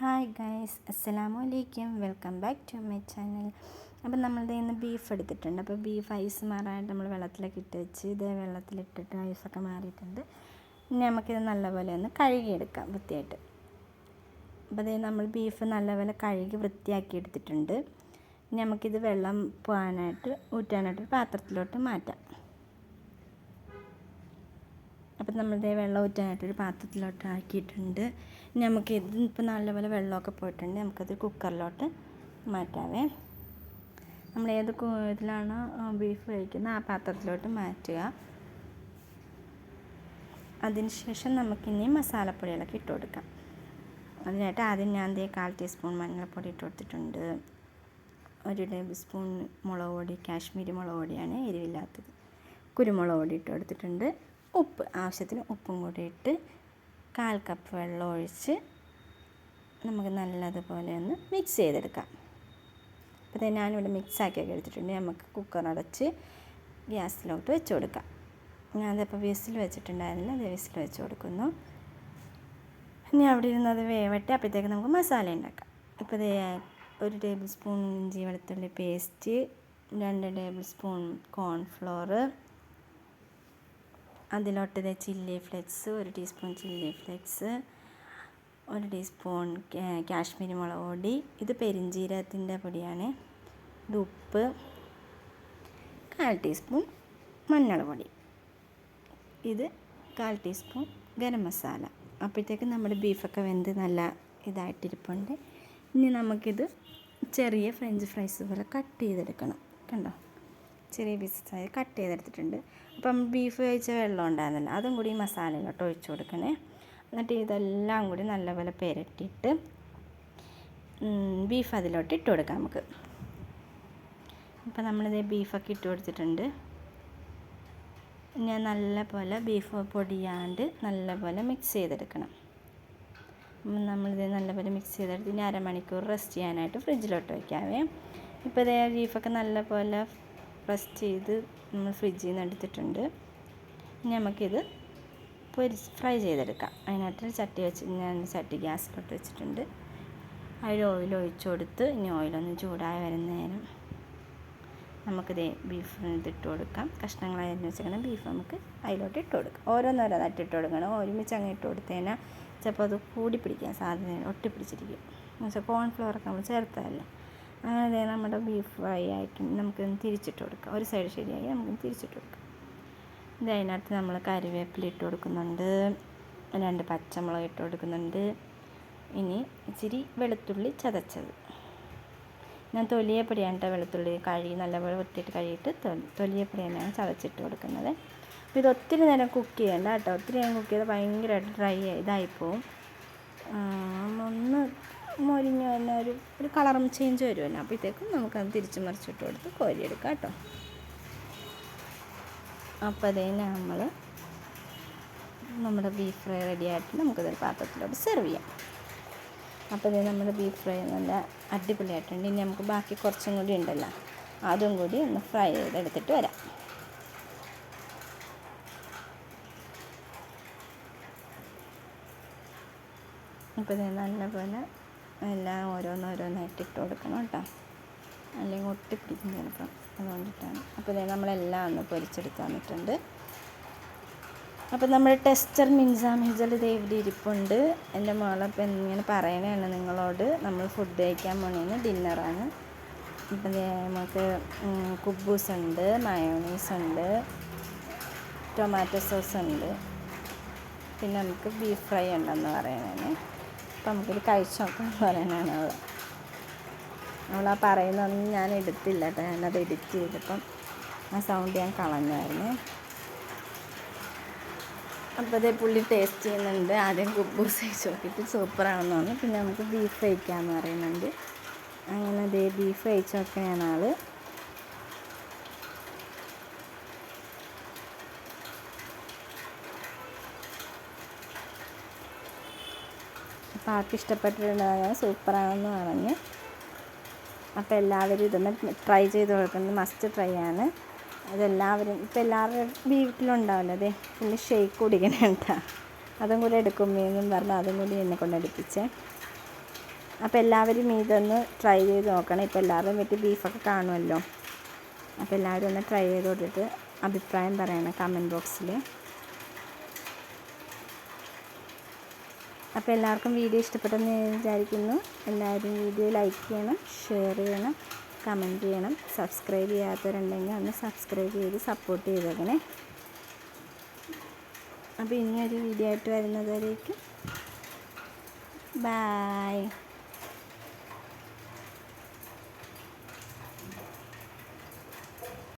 Hi guys അസ്സലാമു അലൈക്കും welcome back to my channel അപ്പം നമ്മളുടെ ഇന്ന് ബീഫ് എടുത്തിട്ടുണ്ട്. അപ്പോൾ ബീഫ് ഐസ് മാറാനായിട്ട് നമ്മൾ വെള്ളത്തിലൊക്കെ ഇട്ട് വെച്ച് ഇത് വെള്ളത്തിലിട്ടിട്ട് ഐസൊക്കെ മാറിയിട്ടുണ്ട്. ഇനി നമുക്കിത് നല്ലപോലെ ഒന്ന് കഴുകിയെടുക്കാം വൃത്തിയായിട്ട്. അപ്പോൾ അതേ നമ്മൾ ബീഫ് നല്ലപോലെ കഴുകി വൃത്തിയാക്കി എടുത്തിട്ടുണ്ട്. ഇനി നമുക്കിത് വെള്ളം പോകാനായിട്ട് ഊറ്റാനായിട്ട് പാത്രത്തിലോട്ട് മാറ്റാം. അപ്പം നമ്മളിതേ വെള്ളം ഊറ്റാനായിട്ടൊരു പാത്രത്തിലോട്ട് ആക്കിയിട്ടുണ്ട്. നമുക്ക് ഇത് ഇപ്പോൾ നല്ലപോലെ വെള്ളമൊക്കെ പോയിട്ടുണ്ട്. നമുക്കത് കുക്കറിലോട്ട് മാറ്റാവേ. നമ്മൾ ഏത് ഇതിലാണോ ബീഫ് കഴിക്കുന്നത് ആ പാത്രത്തിലോട്ട് മാറ്റുക. അതിനുശേഷം നമുക്കിനി മസാലപ്പൊടികളൊക്കെ ഇട്ട് കൊടുക്കാം. അതിനായിട്ട് ആദ്യം ഞാൻ ദേ കാൽ ടീസ്പൂൺ മഞ്ഞൾപ്പൊടി ഇട്ട് കൊടുത്തിട്ടുണ്ട്. ഒരു ടേബിൾ സ്പൂൺ മുളക് പൊടി കാശ്മീരി മുളക് പൊടിയാണ് എരിവില്ലാത്തത്. കുരുമുളക് പൊടി ഇട്ട് കൊടുത്തിട്ടുണ്ട്. ഉപ്പ് ആവശ്യത്തിന് ഉപ്പും കൂടി ഇട്ട് കാൽ കപ്പ് വെള്ളം ഒഴിച്ച് നമുക്ക് നല്ലതുപോലെ ഒന്ന് മിക്സ് ചെയ്തെടുക്കാം. അപ്പോൾ തന്നെ ഞാനിവിടെ മിക്സാക്കിയൊക്കെ എടുത്തിട്ടുണ്ട്. നമുക്ക് കുക്കർ അടച്ച് ഗ്യാസിലോട്ട് വെച്ച് കൊടുക്കാം. ഞാനതിപ്പോൾ വിസിൽ വെച്ചിട്ടുണ്ടായിരുന്നില്ല അത് വിസിൽ വെച്ച് കൊടുക്കുന്നു. ഇനി അവിടെ ഇരുന്നത് വേവട്ടെ അപ്പോഴത്തേക്ക് നമുക്ക് മസാല ഉണ്ടാക്കാം ഇപ്പോൾ ഇത് ഒരു ടേബിൾ സ്പൂൺ ഇഞ്ചി വെളുത്തുള്ളി പേസ്റ്റ് രണ്ട് ടേബിൾ സ്പൂൺ കോൺഫ്ലോർ അതിലോട്ട് ചില്ലി ഫ്ലെക്സ് ഒരു ടീസ്പൂൺ ചില്ലി ഫ്ലെക്സ് ഒരു ടീസ്പൂൺ കാശ്മീരി മുളക് പൊടി. ഇത് പെരിഞ്ജീരകത്തിന്റെ പൊടിയാണ്. ഇത് ഉപ്പ് കാൽ ടീസ്പൂൺ മഞ്ഞൾ പൊടി. ഇത് കാൽ ടീസ്പൂൺ ഗരം മസാല. അപ്പോഴത്തേക്ക് നമ്മുടെ ബീഫൊക്കെ വെന്ത് നല്ല ഇതായിട്ടിരിപ്പുണ്ട്. ഇനി നമുക്കിത് ചെറിയ ഫ്രഞ്ച് ഫ്രൈസ് പോലെ കട്ട് ചെയ്തെടുക്കണം. കണ്ടോ? ചെറിയ പീസസായി കട്ട് ചെയ്തെടുത്തിട്ടുണ്ട്. അപ്പം ബീഫ് കഴിച്ച വെള്ളം ഉണ്ടായിരുന്നല്ലോ അതും കൂടി ഈ മസാലയിലോട്ട് ഒഴിച്ചു കൊടുക്കണേ. എന്നിട്ട് ഇതെല്ലാം കൂടി നല്ലപോലെ പെരട്ടിയിട്ട് ബീഫ് അതിലോട്ട് ഇട്ട് കൊടുക്കാം നമുക്ക്. അപ്പം നമ്മളിത് ബീഫൊക്കെ ഇട്ട് കൊടുത്തിട്ടുണ്ട്. ഞാൻ നല്ലപോലെ ബീഫ് പൊടിയാണ്ട് നല്ലപോലെ മിക്സ് ചെയ്തെടുക്കണം. നമ്മളിത് നല്ലപോലെ മിക്സ് ചെയ്തെടുത്ത് ഇനി അരമണിക്കൂർ റെസ്റ്റ് ചെയ്യാനായിട്ട് ഫ്രിഡ്ജിലോട്ട് വയ്ക്കാവേ ഇപ്പോൾ ഇതേ ബീഫൊക്കെ നല്ലപോലെ റെസ്റ്റ് ചെയ്ത് നമ്മൾ ഫ്രിഡ്ജിൽ നിന്ന് എടുത്തിട്ടുണ്ട് ഇനി നമുക്കിത് പൊരി ഫ്രൈ ചെയ്തെടുക്കാം. അതിനായിട്ട് ചട്ടി വെച്ച് ഞാൻ ചട്ടി ഗ്യാസ് പൊട്ട് വെച്ചിട്ടുണ്ട്. അതിൽ ഓയിൽ ഒഴിച്ചു കൊടുത്ത് ഇനി ഓയിലൊന്ന് ചൂടായി വരുന്ന നേരം നമുക്കിത് ബീഫ് ഇതിട്ട് കൊടുക്കാം. കഷ്ണങ്ങളായി അരിഞ്ഞ് ബീഫ് നമുക്ക് അതിലോട്ട് ഇട്ട് കൊടുക്കാം. ഓരോന്നോരോന്നായിട്ട് ഇട്ട് കൊടുക്കണം. ഒരുമിച്ച് അങ്ങ് ഇട്ട് കൊടുത്തതിനാൽ ചിലപ്പോൾ അത് കൂടി പിടിക്കാൻ സാധ്യത ഒട്ടിപ്പിടിച്ചിരിക്കും. എന്നുവെച്ചാൽ കോൺഫ്ലവറൊക്കെ നമ്മൾ ചേർത്തതല്ലേ അങ്ങനെ നമ്മുടെ ബീഫ് ഫ്രൈ ആയിട്ട് നമുക്ക് തിരിച്ചിട്ട് കൊടുക്കാം. ഒരു സൈഡ് ശരിയായി നമുക്ക് തിരിച്ചിട്ട് കൊടുക്കാം. ഇത് അതിനകത്ത് നമ്മൾ കറിവേപ്പില ഇട്ട് കൊടുക്കുന്നുണ്ട്. രണ്ട് പച്ചമുളക് ഇട്ട് കൊടുക്കുന്നുണ്ട്. ഇനി ഇച്ചിരി വെളുത്തുള്ളി ചതച്ചത്. ഞാൻ തൊലിയപ്പൊടിയാണ് വെളുത്തുള്ളി കഴുകി നല്ലപോലെ വൃത്തിയിട്ട് കഴുകിയിട്ട് തൊലിയപ്പൊടി തന്നെയാണ് ചതച്ചിട്ട് കൊടുക്കുന്നത്. അപ്പോൾ ഇത് ഒത്തിരി നേരം കുക്ക് ചെയ്യണ്ട കേട്ടോ. ഒത്തിരി നേരം കുക്ക് ചെയ്താൽ ഭയങ്കരമായിട്ട് ഡ്രൈ ഇതായിപ്പോവും. ഒന്ന് മൊരിഞ്ഞ് തന്നെ ഒരു ഒരു കളറും ചേഞ്ച് വരുമല്ലോ അപ്പോഴത്തേക്കും നമുക്കത് തിരിച്ച് മറിച്ചിട്ട് കൊടുത്ത് കോരിയെടുക്കാം കേട്ടോ. അപ്പോൾ അതേ നമ്മൾ നമ്മുടെ ബീഫ് ഫ്രൈ റെഡി ആയിട്ട് നമുക്കതൊരു പാത്രത്തിലോട്ട് സെർവ് ചെയ്യാം. അപ്പോൾ ഇതേ നമ്മുടെ ബീഫ് ഫ്രൈ നല്ല അടിപൊളിയായിട്ടുണ്ട്. ഇനി നമുക്ക് ബാക്കി കുറച്ചും കൂടി ഉണ്ടല്ലോ. അതും കൂടി ഒന്ന് ഫ്രൈ ചെയ്തെടുത്തിട്ട് വരാം. അപ്പോൾ ഇത് നല്ലപോലെ എല്ലാം ഓരോന്നോരോന്നായിട്ട് ഇട്ട് കൊടുക്കണം കേട്ടോ. അല്ലെങ്കിൽ ഒട്ടിപ്പിടിക്കും ചിലപ്പം അതുകൊണ്ടിട്ടാണ്. അപ്പോൾ ഇതേ നമ്മളെല്ലാം ഒന്ന് പൊരിച്ചെടുത്ത് വന്നിട്ടുണ്ട്. അപ്പോൾ നമ്മുടെ ടെസ്റ്റർ മിൻസ മിജൽ ഇത് ഇവിടെ ഇരിപ്പുണ്ട്. എന്റെ മോളപ്പം ഇങ്ങനെ പറയണതാണ് നിങ്ങളോട്. നമ്മൾ ഫുഡ് കഴിക്കാൻ പോണേന്ന് ഡിന്നറാണ് ഇപ്പം നമുക്ക് കുബൂസ് ഉണ്ട് മയോണീസ് ഉണ്ട് ടൊമാറ്റോ സോസ് ഉണ്ട്. പിന്നെ നമുക്ക് ബീഫ് ഫ്രൈ ഉണ്ടെന്ന് പറയണേ അപ്പം നമുക്കിത് കഴിച്ച് നോക്കാം എന്ന് പറയാനാണ് അവൾ ആ പറയുന്നതൊന്നും ഞാൻ എടുത്തില്ല കേട്ടോ. ഞാനത് എഡിറ്റ് ചെയ്തപ്പം ആ സൗണ്ട് ഞാൻ കളഞ്ഞായിരുന്നു. അപ്പോൾ അതേ പുള്ളി ടേസ്റ്റ് ചെയ്യുന്നുണ്ട്. ആദ്യം കുബൂസ് കഴിച്ച് നോക്കിയിട്ട് സൂപ്പറാണെന്ന് പറഞ്ഞു. പിന്നെ നമുക്ക് ബീഫ് കഴിക്കാമെന്ന് പറയുന്നുണ്ട്. അങ്ങനെ അതേ ബീഫ് കഴിച്ച് നോക്കുകയാണ് ആൾ അപ്പോൾ ആൾക്ക് ഇഷ്ടപ്പെട്ടിട്ടുണ്ടാകുക സൂപ്പറാണെന്ന് പറഞ്ഞ്. അപ്പോൾ എല്ലാവരും ഇതൊന്ന് ട്രൈ ചെയ്ത് കൊടുക്കുന്നത് മസ്റ്റ് ട്രൈ ആണ്. അതെല്ലാവരും ഇപ്പോൾ എല്ലാവരുടെ വീട്ടിലുണ്ടാവില്ല അതെ? പിന്നെ ഷേക്ക് കുടിക്കണുണ്ട? അതും കൂടി എടുക്കുമ്പോഴെന്നും പറഞ്ഞ് അതും കൂടി എന്നെ കൊണ്ട് അപ്പോൾ എല്ലാവരും ഇതൊന്ന് ട്രൈ ചെയ്ത് നോക്കണം. ഇപ്പോൾ എല്ലാവരും വീട്ടിൽ ബീഫൊക്കെ കാണുമല്ലോ. അപ്പോൾ എല്ലാവരും ഒന്ന് ട്രൈ ചെയ്ത് കൊടുത്തിട്ട് അഭിപ്രായം പറയണം കമന്റ് ബോക്സിൽ. അപ്പോൾ എല്ലാവർക്കും വീഡിയോ ഇഷ്ടപ്പെട്ടെന്ന് വിചാരിക്കുന്നു. എല്ലാവരും വീഡിയോ ലൈക്ക് ചെയ്യണം ഷെയർ ചെയ്യണം കമന്റ് ചെയ്യണം. സബ്സ്ക്രൈബ് ചെയ്യാത്തവരുണ്ടെങ്കിൽ ഒന്ന് സബ്സ്ക്രൈബ് ചെയ്ത് സപ്പോർട്ട് ചെയ്തേക്കണേ. അപ്പോൾ ഇനിയൊരു വീഡിയോ ആയിട്ട് വരുന്നതുവരേക്കും. ബായ്.